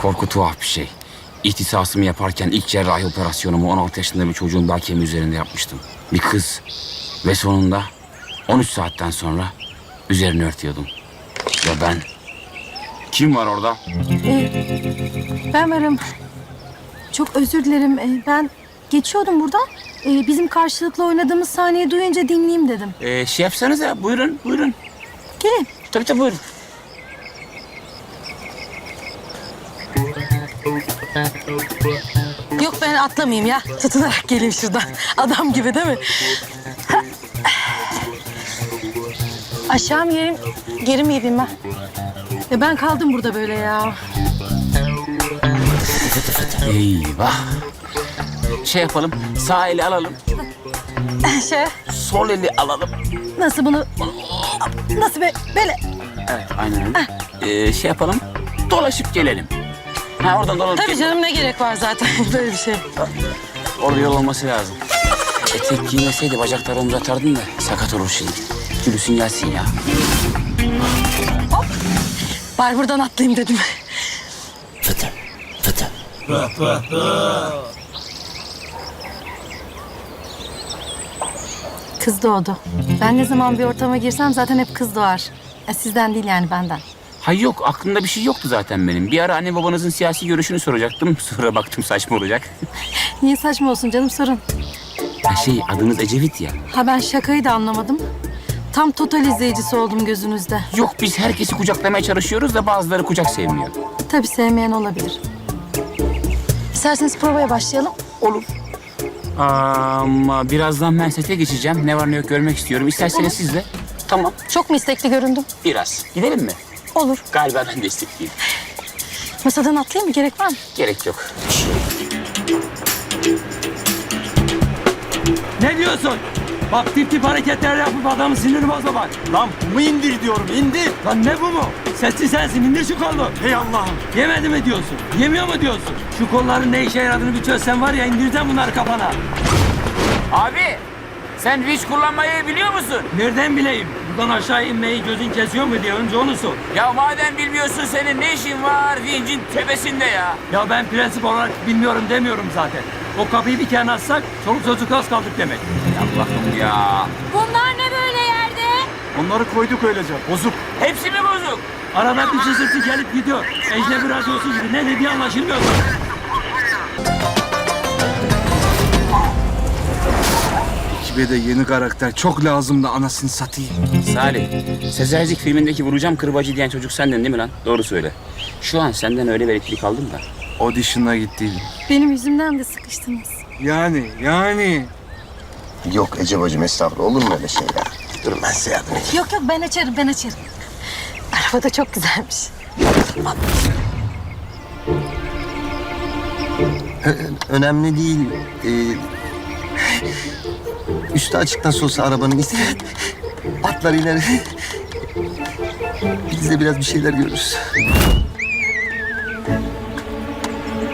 Korku tuhaf bir şey. İhtisasımı yaparken ilk cerrahi operasyonumu 16 yaşında bir çocuğun bel kemiği üzerinde yapmıştım. Bir kız. Ve sonunda 13 saatten sonra üzerini örtüyordum. Ve ben... Kim var orada? Ben varım. Çok özür dilerim. Ee, Ben geçiyordum buradan. Ee, Bizim karşılıklı oynadığımız sahneyi duyunca dinleyeyim dedim. Ee, şey yapsanıza buyurun buyurun. Gelin. Tabii tabii buyurun. Yok ben atlamayayım ya. Tutunarak geleyim şuradan. Adam gibi değil mi? Aşağı mı yerim, geri mi gideyim ben? Ya ben kaldım burada böyle ya. Eyvah. Şey yapalım sağ eli alalım. Şey, Sol eli alalım. nasıl bunu... Nasıl be, böyle... Evet aynen. Ee, şey yapalım dolaşıp gelelim. Ha oradan dolanıp Tabii canım ne gerek var zaten böyle bir şey. Orada yol olması lazım. Etek giymeseydi bacakları uzatardın da sakat olur şimdi. Gülüsün gelsin ya. Bari buradan atlayayım dedim. Fıtı fıtı. Kız doğdu. Ben ne zaman bir ortama girsem zaten hep kız doğar. Ya sizden değil yani benden. Ha yok aklımda bir şey yoktu zaten benim. Bir ara anne babanızın siyasi görüşünü soracaktım. Sonra baktım saçma olacak. Niye saçma olsun canım sorun. Ha şey adınız Ecevit ya. Ha ben şakayı da anlamadım. Tam total izleyicisi oldum gözünüzde. Yok biz herkesi kucaklamaya çalışıyoruz da bazıları kucak sevmiyor. Tabii sevmeyen olabilir. İsterseniz provaya başlayalım. Olur. Ama birazdan ben sete geçeceğim. Ne var ne yok görmek istiyorum. İsterseniz siz de. Tamam. Çok mu istekli göründüm? Biraz. Gidelim mi? Olur. Galiba ben de istekliyim. Masadan atlayayım mı? Gerek var mı? Gerek yok. Ne diyorsun? Bak tip tip hareketler yapıp adamı sinir bozma bak. Lan bu mu indir diyorum indir. Lan ne bu mu? Sesli sensin indir şu kolu. Hey Allah'ım. Yemedi mi diyorsun? Yemiyor mu diyorsun? Şu kolların ne işe yaradığını bir çözsen var ya indireceğim bunları kafana. Abi sen viş kullanmayı biliyor musun? Nereden bileyim? Buradan aşağı inmeyi gözün kesiyor mu diye önce onu sor. Ya madem bilmiyorsun senin ne işin var vincin tepesinde ya? Ya ben prensip olarak bilmiyorum demiyorum zaten. O kapıyı bir kenara atsak çoluk çocuk az kaldık demek. Allah'ım ya. Bunlar ne böyle yerde? Onları koyduk öylece. Bozuk. Hepsi mi bozuk? Arada bir sızırtı gelip gidiyor. Ecnebi radyosu gibi ne dediği anlaşılmıyor. Ekibe de yeni karakter çok lazım da anasını satayım. Salih, Sezercik filmindeki vuracağım kırbacı diyen çocuk sendin değil mi lan? Doğru söyle. Şu an senden öyle bir elektrik aldım da. Audition'a gittiydim. Benim yüzümden de sıkıştınız. Yani yani. Yok Ece bacım estağfurullah olur mu öyle şey ya? Dur ben size yardım edeyim. Yok yok ben açarım ben açarım. Araba da çok güzelmiş. Önemli değil. Ee, üstü açık nasıl olsa arabanın ise atlar ileri. Biz de biraz bir şeyler görürüz.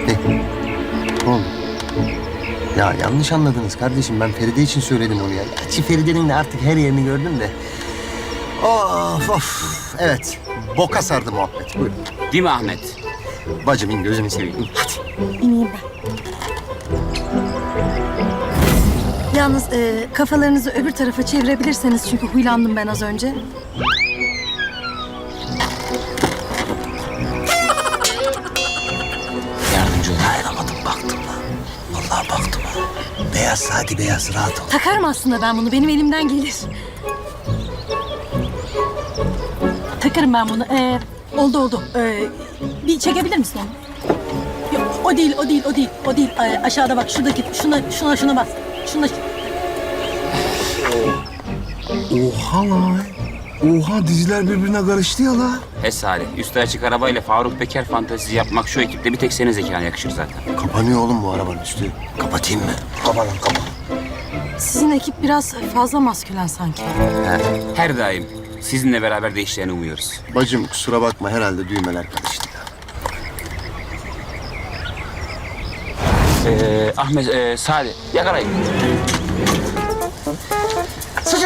Ne? Oğlum. Ya yanlış anladınız kardeşim. Ben Feride için söyledim onu ya. Gerçi Feride'nin de artık her yerini gördüm de. Of of. Evet. Boka sardı muhabbet. Buyurun. Değil mi Ahmet? Bacımın gözünü seveyim. Hadi. Yalnız e, kafalarınızı öbür tarafa çevirebilirseniz çünkü huylandım ben az önce. Yardımcı ol. Dayanamadım baktım lan. Vallahi baktım ha. Beyaz hadi beyaz rahat ol. Takarım aslında ben bunu. Benim elimden gelir. Takarım ben bunu. Ee, oldu oldu. Ee, bir çekebilir misin onu? Yok, o değil, o değil, o değil, o değil. Ee, aşağıda bak, şuradaki, şuna, şuna, şuna bas. Şuna, Oha lan. Oha diziler birbirine karıştı ya la. He Salih, üstü açık arabayla Faruk Peker fantezisi yapmak şu ekipte bir tek senin zekana yakışır zaten. Kapanıyor oğlum bu arabanın üstü. Kapatayım mı? Kapa lan kapa. sizin ekip biraz fazla maskülen sanki. Her daim sizinle beraber değişeceğini umuyoruz. Bacım kusura bakma herhalde düğmeler karıştı. Ee, Ahmet, e, Salih, yakalayın.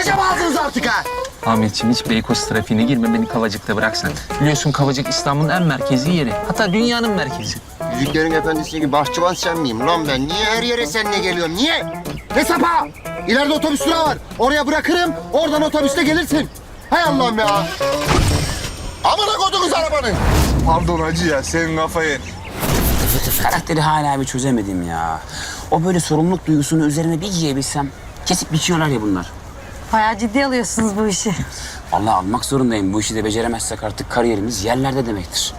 Sıçacağım ağzınıza artık ha. Ahmetciğim hiç Beykoz trafiğine girme beni Kavacık'ta bırak sen. Biliyorsun Kavacık İstanbul'un en merkezi yeri. Hatta dünyanın merkezi. Yüzüklerin Efendisi gibi bahçıvan sen miyim lan ben? Niye her yere seninle geliyorum? Niye? Ne sapa? İleride otobüs durağı var. Oraya bırakırım, oradan otobüste gelirsin. Hay Allah'ım ya. Amına koydunuz arabanı. Pardon hacı ya senin kafayı. Karakteri hala bir çözemedim ya. O böyle sorumluluk duygusunu üzerine bir giyebilsem. Kesip biçiyorlar ya bunlar. Bayağı ciddi alıyorsunuz bu işi. Vallahi almak zorundayım. Bu işi de beceremezsek artık kariyerimiz yerlerde demektir.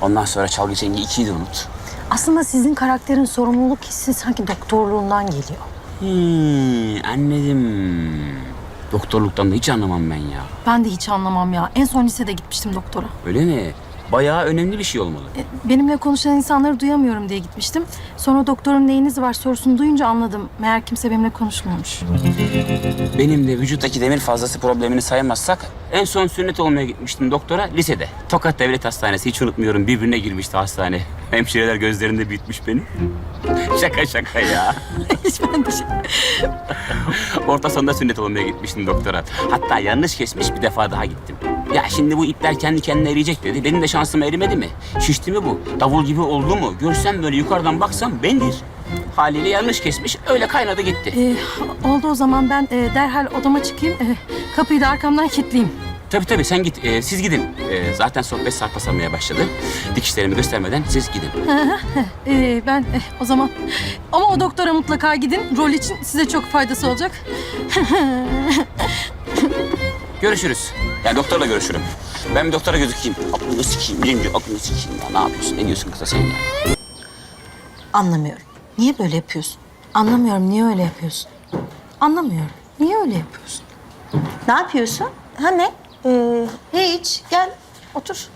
Ondan sonra çalgı çengi ikiyi de unut. Aslında sizin karakterin sorumluluk hissi sanki doktorluğundan geliyor. Hmm, anladım. Doktorluktan da hiç anlamam ben ya. Ben de hiç anlamam ya. En son lisede gitmiştim doktora. Öyle mi? Bayağı önemli bir şey olmalı. E, Benimle konuşan insanları duyamıyorum diye gitmiştim. Sonra doktorun neyiniz var sorusunu duyunca anladım. Meğer kimse benimle konuşmuyormuş. Benim de vücuttaki demir fazlası problemini saymazsak en son sünnet olmaya gitmiştim doktora lisede. Tokat Devlet Hastanesi hiç unutmuyorum birbirine girmişti hastane. Hemşireler gözlerinde büyütmüş beni. şaka şaka ya. hiç ben de şey... Orta sonunda sünnet olmaya gitmiştim doktora. Hatta yanlış kesmiş bir defa daha gittim. Ya şimdi bu ipler kendi kendine eriyecek dedi. Benim de şansım erimedi mi? Şişti mi bu? Davul gibi oldu mu? Görsem böyle yukarıdan baksam bendir. Haliyle yanlış kesmiş. Öyle kaynadı gitti. E, oldu o zaman ben e, derhal odama çıkayım. E, kapıyı da arkamdan kilitleyeyim. Tabii tabii sen git. Ee, siz gidin. Ee, zaten sohbet sarpa sarmaya başladı. Dikişlerimi göstermeden siz gidin. E, ben e, o zaman... Ama o doktora mutlaka gidin. Rol için size çok faydası olacak. Görüşürüz. Ya doktorla görüşürüm. Ben bir doktora gözükeyim. Aklını sikeyim. Birinci aklını sikeyim ya. Ne yapıyorsun? Ne diyorsun kıza sen ya? Anlamıyorum. Niye böyle yapıyorsun? Anlamıyorum. Niye öyle yapıyorsun? Anlamıyorum. Niye öyle yapıyorsun? Ne yapıyorsun? Ha ne? Ee, hiç. Gel otur.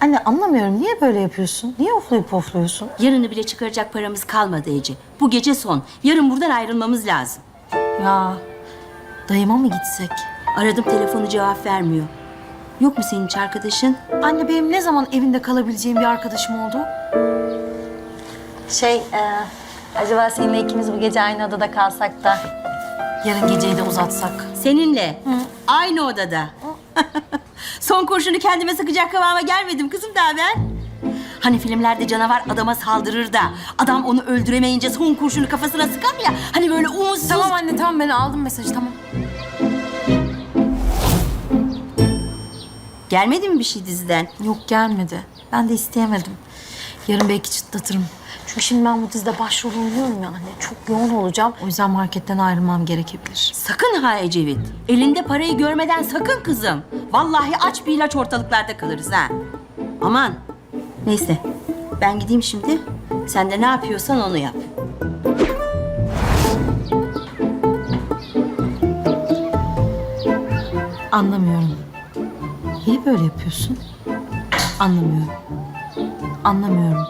Anne anlamıyorum. Niye böyle yapıyorsun? Niye oflayıp pofluyorsun? Yarını bile çıkaracak paramız kalmadı Ece. Bu gece son. Yarın buradan ayrılmamız lazım. Ya dayıma mı gitsek? Aradım telefonu cevap vermiyor. Yok mu senin hiç arkadaşın? Anne benim ne zaman evinde kalabileceğim bir arkadaşım oldu? Şey, e, acaba seninle ikimiz bu gece aynı odada kalsak da Yarın geceyi de uzatsak. Seninle. Aynı odada. son kurşunu kendime sıkacak kıvama gelmedim kızım daha ben. Hani filmlerde canavar adama saldırır da adam onu öldüremeyince son kurşunu kafasına sıkar ya. Hani böyle umutsuz. Tamam anne tamam ben aldım mesajı tamam. Gelmedi mi bir şey diziden? Yok gelmedi. Ben de isteyemedim. Yarın belki çıtlatırım. Çünkü şimdi ben bu dizide başrol oynuyorum ya anne. Çok yoğun olacağım. O yüzden marketten ayrılmam gerekebilir. Sakın ha Ecevit. Elinde parayı görmeden sakın kızım. Vallahi aç bir ilaç ortalıklarda kalırız ha. Aman. Neyse. Ben gideyim şimdi. Sen de ne yapıyorsan onu yap. Anlamıyorum. Niye böyle yapıyorsun? Anlamıyorum. Anlamıyorum.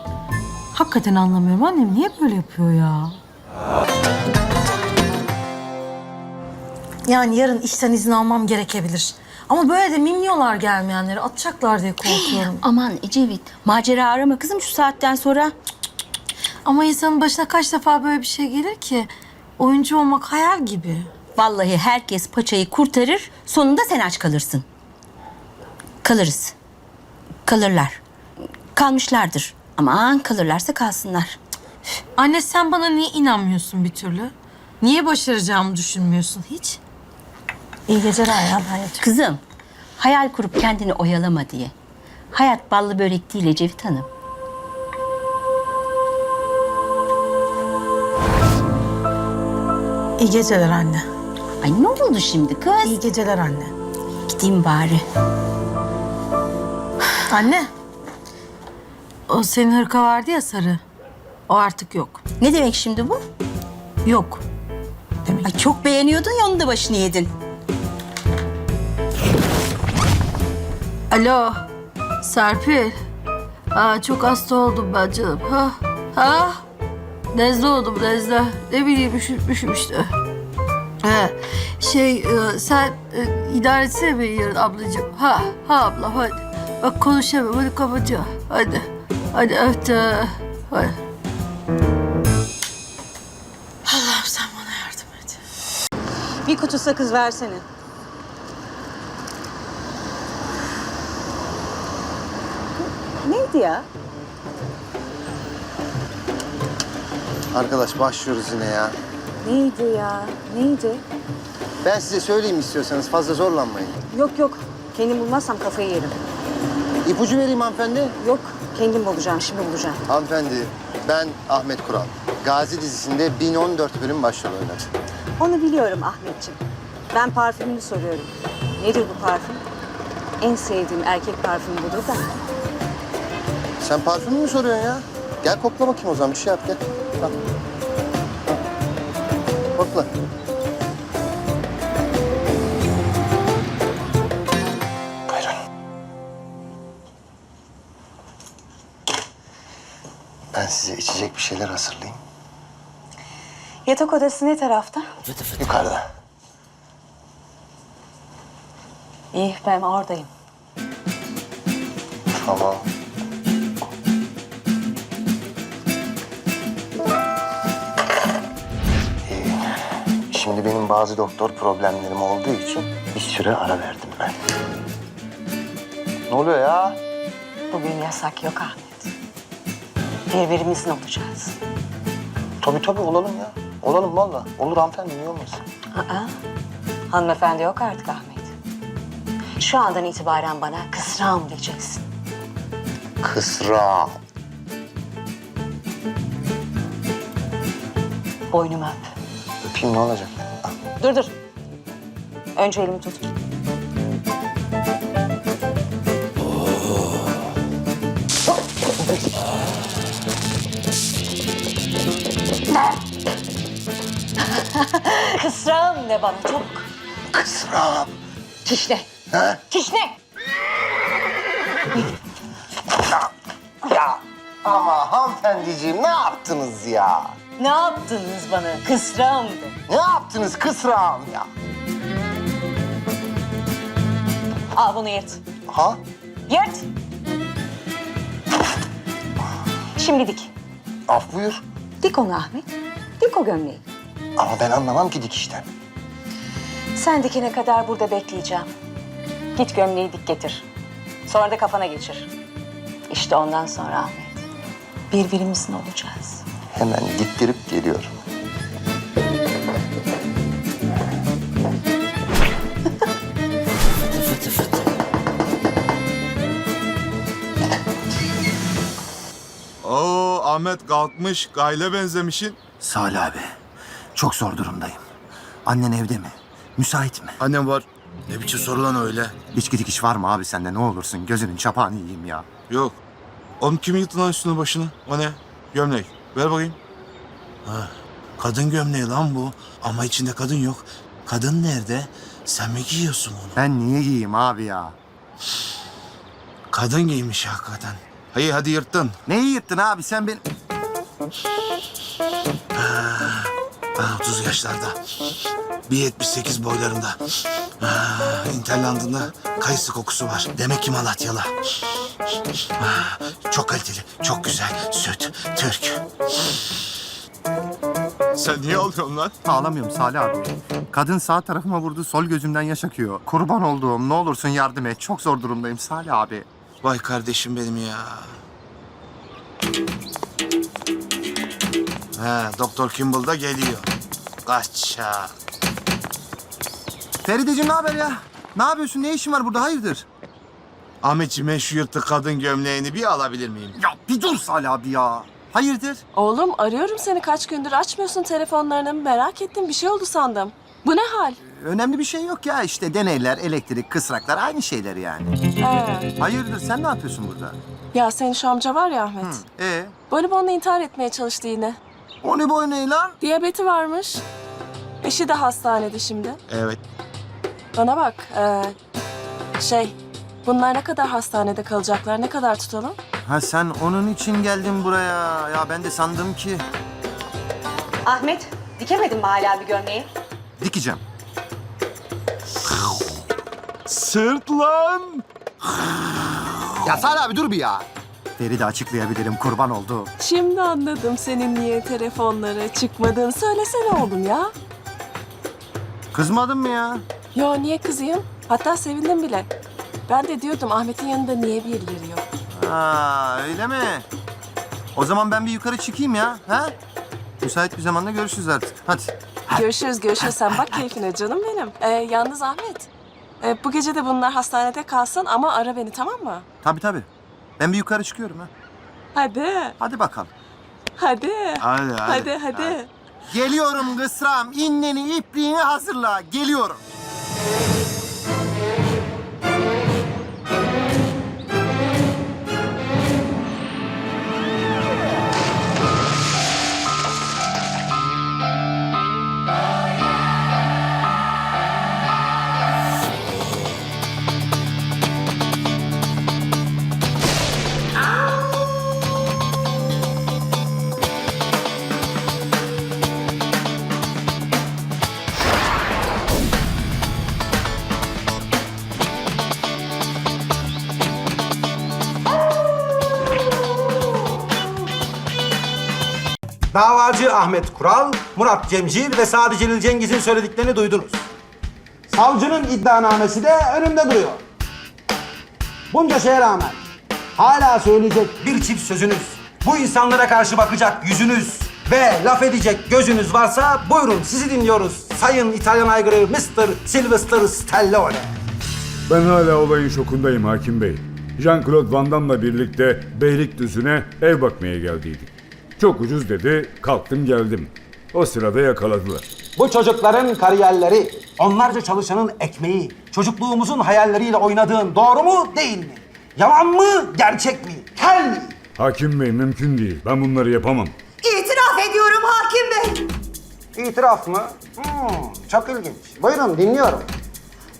Hakikaten anlamıyorum. Annem niye böyle yapıyor ya? Yani yarın işten izin almam gerekebilir. Ama böyle de mimliyorlar gelmeyenleri. Atacaklar diye korkuyorum. Aman Ecevit. Macera arama kızım şu saatten sonra. Ama insanın başına kaç defa böyle bir şey gelir ki? Oyuncu olmak hayal gibi. Vallahi herkes paçayı kurtarır. Sonunda sen aç kalırsın. Kalırız. Kalırlar. Kalmışlardır. Aman kalırlarsa kalsınlar. Anne sen bana niye inanmıyorsun bir türlü? Niye başaracağımı düşünmüyorsun hiç? İyi geceler ben yatıyorum. Kızım, hayal kurup kendini oyalama diye. Hayat ballı börek değil Ecevit Hanım. İyi geceler anne. Ay ne oldu şimdi kız? İyi geceler anne. Gideyim bari. Anne. O senin hırka vardı ya sarı. O artık yok. Ne demek şimdi bu? Yok. Ay çok beğeniyordun ya onun da başını yedin. Alo. Serpil. Aa, çok hasta oldum ben canım. Ha? Ha? Nezle oldum nezle. Ne bileyim üşütmüşüm işte. He. Şey e, sen e, idare etsene beni yarın ablacığım. Ha, ha abla hadi. Bak konuşamam hadi kapatıyor. Hadi. Hadi öptü. Hadi. Allah'ım sen bana yardım et. Bir kutu sakız versene. Neydi ya? Arkadaş başlıyoruz yine ya. Neydi ya? Neydi? Ben size söyleyeyim istiyorsanız fazla zorlanmayın. Yok yok. Kendim bulmazsam kafayı yerim. İpucu vereyim hanımefendi. Yok. Kendim bulacağım. Şimdi bulacağım. Hanımefendi ben Ahmet Kural. Gazi dizisinde 1014 bölüm başrol oynadım. Onu biliyorum Ahmetciğim. Ben parfümünü soruyorum. Nedir bu parfüm? En sevdiğim erkek parfümü budur da. Sen parfümü mü soruyorsun ya? Gel kokla bakayım o zaman bir şey yap gel. Al. Kokla. Buyurun. Ben size içecek bir şeyler hazırlayayım. Yatak odası ne tarafta? Yukarıda. İyi ben oradayım. Tamam. Benim bazı doktor problemlerim olduğu için bir süre ara verdim ben. Ne oluyor ya? Bugün yasak yok Ahmet. Birbirimizin olacağız. Tabii tabii olalım ya. Olalım valla. Olur hanımefendi niye olmasın? Aa, hanımefendi yok artık Ahmet. Şu andan itibaren bana kısrağım diyeceksin. Kısra. Boynumu öp. Öpeyim ne olacak? Dur dur. Önce elimi tut. Kısrağım de bana çok. Kısra. Kişne. Ha? Kişne. Ya ama hanımefendiciğim ne yaptınız ya? Ne yaptınız bana? Kısrağım. Ne yaptınız kısrağım ya? Al bunu yırt. Ha? Yırt. Şimdi dik. Af buyur. Dik onu Ahmet. Dik o gömleği. Ama ben anlamam ki dikişten. Sen dikene kadar burada bekleyeceğim. Git gömleği dik getir. Sonra da kafana geçir. İşte ondan sonra Ahmet. Birbirimizin olacağız. Hemen diktirip geliyorum. Oo Ahmet kalkmış. Gayle benzemişin. Salih abi, çok zor durumdayım. Annen evde mi? Müsait mi? Annem var. Ne biçim soru lan öyle? İçki dikiş var mı abi sende ne olursun? Gözünün çapağını yiyeyim ya. Yok. Oğlum kimi yıktın lan üstüne başına? O ne? Gömlek. Ver bakayım. Ha, kadın gömleği lan bu. Ama içinde kadın yok. Kadın nerede? Sen mi giyiyorsun onu? Ben niye giyeyim abi ya? Kadın giymiş hakikaten. Hayır hadi yırttın. Neyi yırttın abi sen ben... Ha, 30 yaşlarda. 1.78 boylarında. Ha, interlandında kayısı kokusu var. Demek ki Malatyalı. Çok kaliteli, çok güzel. Süt, Türk. Sen niye alıyorsun lan? Ağlamıyorum Salih abi. Kadın sağ tarafıma vurdu, sol gözümden yaş akıyor. Kurban olduğum, ne olursun yardım et. Çok zor durumdayım Salih abi. Vay kardeşim benim ya. Ha, Doktor Kimball da geliyor. Kaçak. Ferideciğim ne haber ya? Ne yapıyorsun? Ne işin var burada? Hayırdır? Ahmetciğim şu yırtık kadın gömleğini bir alabilir miyim? Ya bir dur Salih abi ya. Hayırdır? Oğlum arıyorum seni kaç gündür açmıyorsun telefonlarını merak ettim bir şey oldu sandım. Bu ne hal? Önemli bir şey yok ya işte deneyler, elektrik, kısraklar aynı şeyler yani. Ee, Hayırdır sen ne yapıyorsun burada? ya senin şu amca var ya Ahmet. Ee, Bonibonla intihar etmeye çalıştı yine. o ne boy ne lan? Diyabeti varmış. Eşi de hastanede şimdi. Evet. Bana bak ee, şey bunlar ne kadar hastanede kalacaklar ne kadar tutalım? Ha sen onun için geldin buraya. Ya ben de sandım ki Ahmet, dikemedin mi hala bir gömleği? dikeceğim. Sırt lan. Ya Salih abi dur bir ya. Feride açıklayabilirim kurban oldu. Şimdi anladım senin niye telefonlara çıkmadığını söylesene oğlum ya. Kızmadın mı ya? Yo niye kızayım? Hatta sevindim bile. Ben de diyordum Ahmet'in yanında niye birileri yok? Ha öyle mi? O zaman ben bir yukarı çıkayım ya. Ha? Müsait bir zamanda görüşürüz artık. Hadi. Görüşürüz görüşürüz sen bak keyfine canım benim. Ee, yalnız Ahmet e, bu gece de bunlar hastanede kalsın ama ara beni tamam mı? Tabii tabii. Ben bir yukarı çıkıyorum ha. Hadi Hadi bakalım. hadi. Hadi Hadi hadi. Geliyorum kısram. İnneni ipliğini hazırla. Geliyorum. Davacı Ahmet Kural, Murat Cemcir ve Sadi Celil Cengiz'in söylediklerini duydunuz. Savcının iddianamesi de önümde duruyor. Bunca şeye rağmen hala söyleyecek bir çift sözünüz, bu insanlara karşı bakacak yüzünüz ve laf edecek gözünüz varsa buyurun sizi dinliyoruz. Sayın İtalyan aygırı Mr. Sylvester Stallone. Ben hala olayın şokundayım hakim bey. Jean-Claude Van Damme'la birlikte Beylikdüzü'ne ev bakmaya geldiydik. Çok ucuz dedi, kalktım geldim. O sırada yakaladılar. Bu çocukların kariyerleri, onlarca çalışanın ekmeği, çocukluğumuzun hayalleriyle oynadığın doğru mu değil mi? Yalan mı, gerçek mi? Kel mi? Hakim bey mümkün değil, ben bunları yapamam. İtiraf ediyorum hakim bey. İtiraf mı? Hmm, çok ilginç. Buyurun dinliyorum.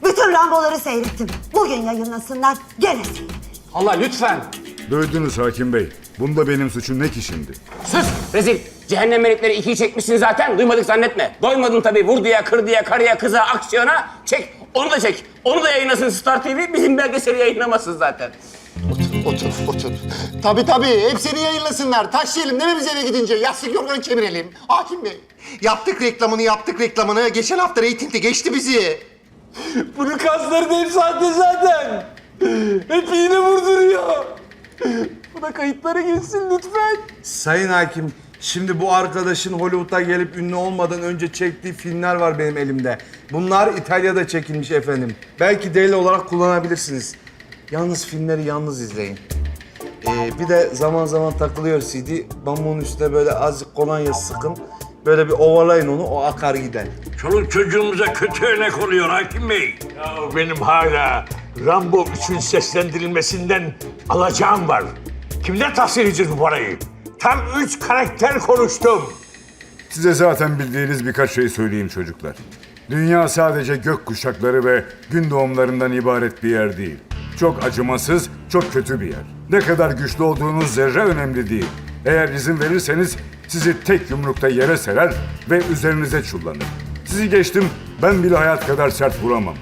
Bütün Rambo'ları seyrettim. Bugün yayınlasınlar. Gene seyredin. Allah lütfen. Duydunuz hakim bey, bunda benim suçum ne ki şimdi? Sus rezil. Cehennem melekleri ikiyi çekmişsin zaten. Duymadık zannetme. Doymadın tabii. Vur diye, kır diye, karıya, kıza, aksiyona. Çek. Onu da çek. Onu da yayınlasın Star TV. Bizim belgeseli yayınlamasın zaten. Otur, otur. Tabii tabii. Hepsini yayınlasınlar. Taş yiyelim değil mi biz eve gidince? Yastık yorganı kemirelim. Hakim Bey. Yaptık reklamını, yaptık reklamını. Geçen hafta reytingde geçti bizi. Bunun kasları da hep sahte zaten. Hep iğne vurduruyor. Bu da kayıtlara girsin lütfen. Sayın Hakim, şimdi bu arkadaşın Hollywood'a gelip ünlü olmadan önce çektiği filmler var benim elimde. Bunlar İtalya'da çekilmiş efendim. Belki delil olarak kullanabilirsiniz. Yalnız filmleri yalnız izleyin. Ee, bir de zaman zaman takılıyor CD. Bambuğun üstüne böyle azıcık kolonya sıkın. Böyle bir ovalayın onu, o akar gider. Çoluk çocuğumuza kötü örnek oluyor Hakim Bey. Ya benim hala Rambo 3'ün seslendirilmesinden alacağım var. Kimden tahsil edeceğiz bu parayı? Tam üç karakter konuştum. Size zaten bildiğiniz birkaç şey söyleyeyim çocuklar. Dünya sadece gök kuşakları ve gün doğumlarından ibaret bir yer değil. Çok acımasız, çok kötü bir yer. Ne kadar güçlü olduğunuz zerre önemli değil. Eğer izin verirseniz sizi tek yumrukta yere serer ve üzerinize çullanır. Sizi geçtim, ben bile hayat kadar sert vuramam.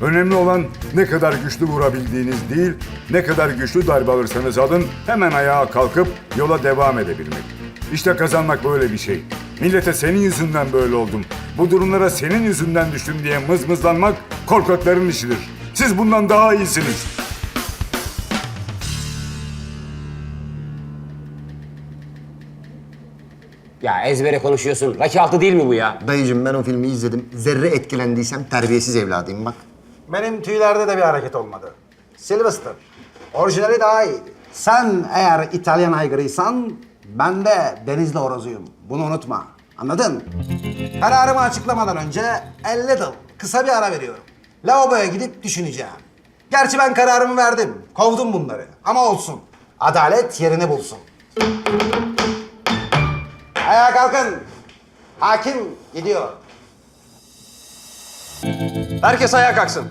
Önemli olan ne kadar güçlü vurabildiğiniz değil, ne kadar güçlü darbe alırsanız alın, hemen ayağa kalkıp yola devam edebilmek. İşte kazanmak böyle bir şey. Millete senin yüzünden böyle oldum. Bu durumlara senin yüzünden düştüm diye mızmızlanmak korkakların işidir. Siz bundan daha iyisiniz. Ya ezbere konuşuyorsun. Rocky altı değil mi bu ya? Dayıcım ben o filmi izledim. Zerre etkilendiysem terbiyesiz evladıyım bak. Benim tüylerde de bir hareket olmadı. Sylvester, orijinali daha iyiydi. Sen eğer İtalyan aygırıysan, ben de Denizli horozuyum. Bunu unutma. Anladın? Kararımı açıklamadan önce a little, kısa bir ara veriyorum. Lavaboya gidip düşüneceğim. Gerçi ben kararımı verdim. Kovdum bunları. Ama olsun. Adalet yerini bulsun. Ayağa kalkın. Hakim gidiyor. Herkes ayağa kalksın.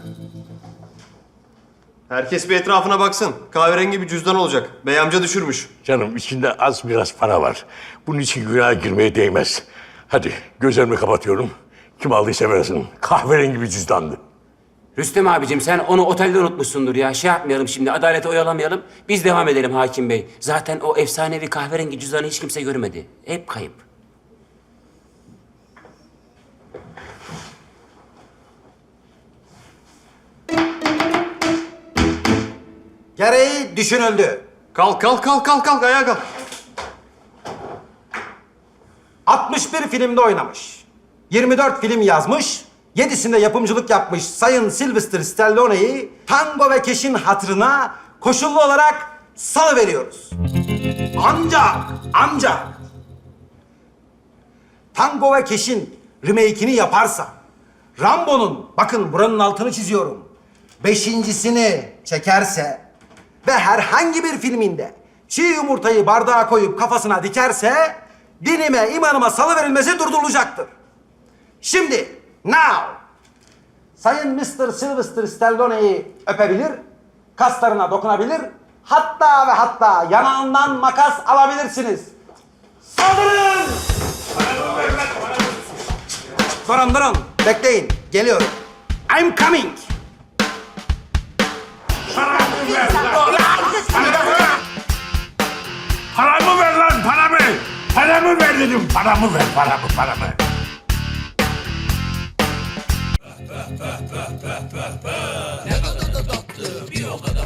Herkes bir etrafına baksın. Kahverengi bir cüzdan olacak. Bey amca düşürmüş. Canım içinde az biraz para var. Bunun için günaha girmeye değmez. Hadi gözlerimi kapatıyorum. Kim aldıysa versin. Kahverengi bir cüzdandı. Rüstem abicim sen onu otelde unutmuşsundur ya. Şey yapmayalım şimdi adaleti oyalamayalım. Biz devam edelim hakim bey. Zaten o efsanevi kahverengi cüzdanı hiç kimse görmedi. Hep kayıp. Gereği düşünüldü. Kalk kalk kalk kalk kalk ayağa kalk. 61 filmde oynamış. 24 film yazmış. 7'sinde yapımcılık yapmış Sayın Sylvester Stallone'yi Tango ve Keş'in hatırına koşullu olarak salı veriyoruz. Ancak, ancak Tango ve Keş'in remake'ini yaparsa Rambo'nun, bakın buranın altını çiziyorum, beşincisini çekerse ve herhangi bir filminde çiğ yumurtayı bardağa koyup kafasına dikerse dinime, imanıma salı verilmesi durdurulacaktır. Şimdi, now, Sayın Mr. Sylvester Stallone'yi öpebilir, kaslarına dokunabilir, hatta ve hatta yanağından makas alabilirsiniz. Saldırın! Durun durun, bekleyin, geliyorum. I'm coming. Bana bak lan. Paramı ver lan paramı. Paramı ver dedim. Paramı ver paramı paramı. Ne kadar da tatlı bir o kadar